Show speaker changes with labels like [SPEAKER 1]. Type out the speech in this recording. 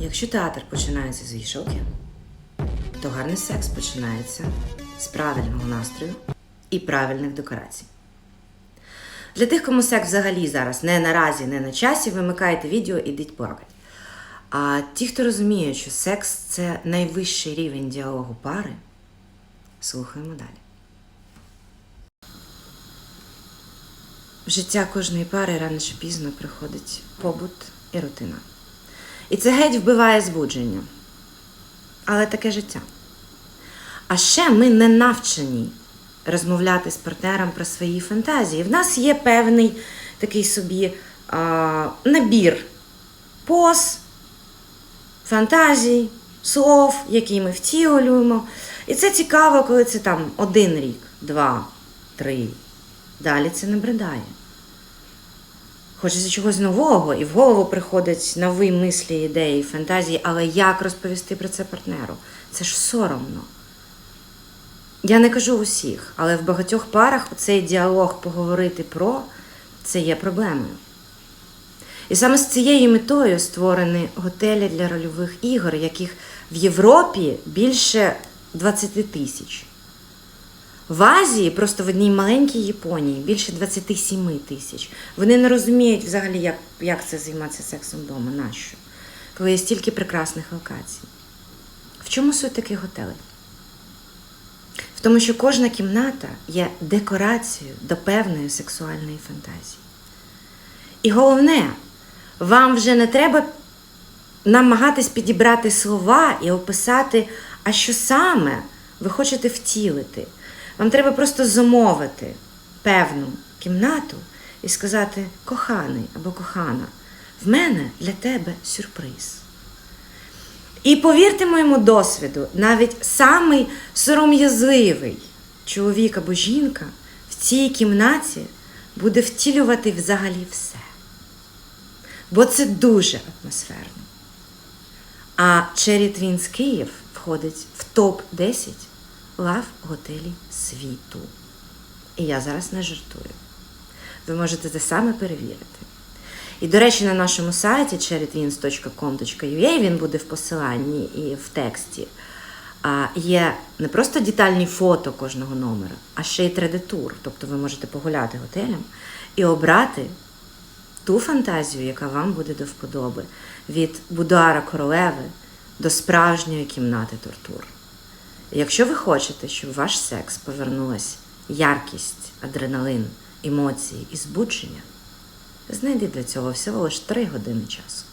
[SPEAKER 1] Якщо театр починається з вішалки, то гарний секс починається з правильного настрою і правильних декорацій. Для тих, кому секс взагалі зараз не наразі, не на часі, вимикайте відео і йдіть плакати. А ті, хто розуміє, що секс це найвищий рівень діалогу пари, слухаємо далі. В життя кожної пари рано чи пізно приходить побут і рутина. І це геть вбиває збудження. Але таке життя. А ще ми не навчені розмовляти з партнером про свої фантазії. В нас є певний такий собі а, набір поз, фантазій, слов, які ми втілюємо. І це цікаво, коли це там один рік, два, три. Далі це не бредає. Хочеться чогось нового, і в голову приходять нові мислі, ідеї, фантазії, але як розповісти про це партнеру? Це ж соромно. Я не кажу усіх, але в багатьох парах цей діалог поговорити про це є проблемою. І саме з цією метою створені готелі для рольових ігор, яких в Європі більше 20 тисяч. В Азії, просто в одній маленькій Японії, більше 27 тисяч. Вони не розуміють взагалі, як, як це займатися сексом вдома, нащо? Коли є стільки прекрасних локацій. В чому суть таких готелей? В тому, що кожна кімната є декорацією до певної сексуальної фантазії. І головне, вам вже не треба намагатись підібрати слова і описати, а що саме ви хочете втілити. Вам треба просто замовити певну кімнату і сказати коханий або кохана, в мене для тебе сюрприз. І повірте моєму досвіду, навіть самий сором'язливий чоловік або жінка в цій кімнаті буде втілювати взагалі все. Бо це дуже атмосферно. А Cherry Twins Київ входить в топ-10 лав готелів світу. І я зараз не жартую. Ви можете це саме перевірити. І, до речі, на нашому сайті cherrytwins.com.ua, він буде в посиланні і в тексті. Є не просто детальні фото кожного номера, а ще й 3D-тур. Тобто ви можете погуляти готелем і обрати ту фантазію, яка вам буде до вподоби, від будуара королеви до справжньої кімнати тортур. Якщо ви хочете, щоб ваш секс повернулась яркість, адреналин, емоції і збудження, знайдіть для цього всього лише 3 години часу.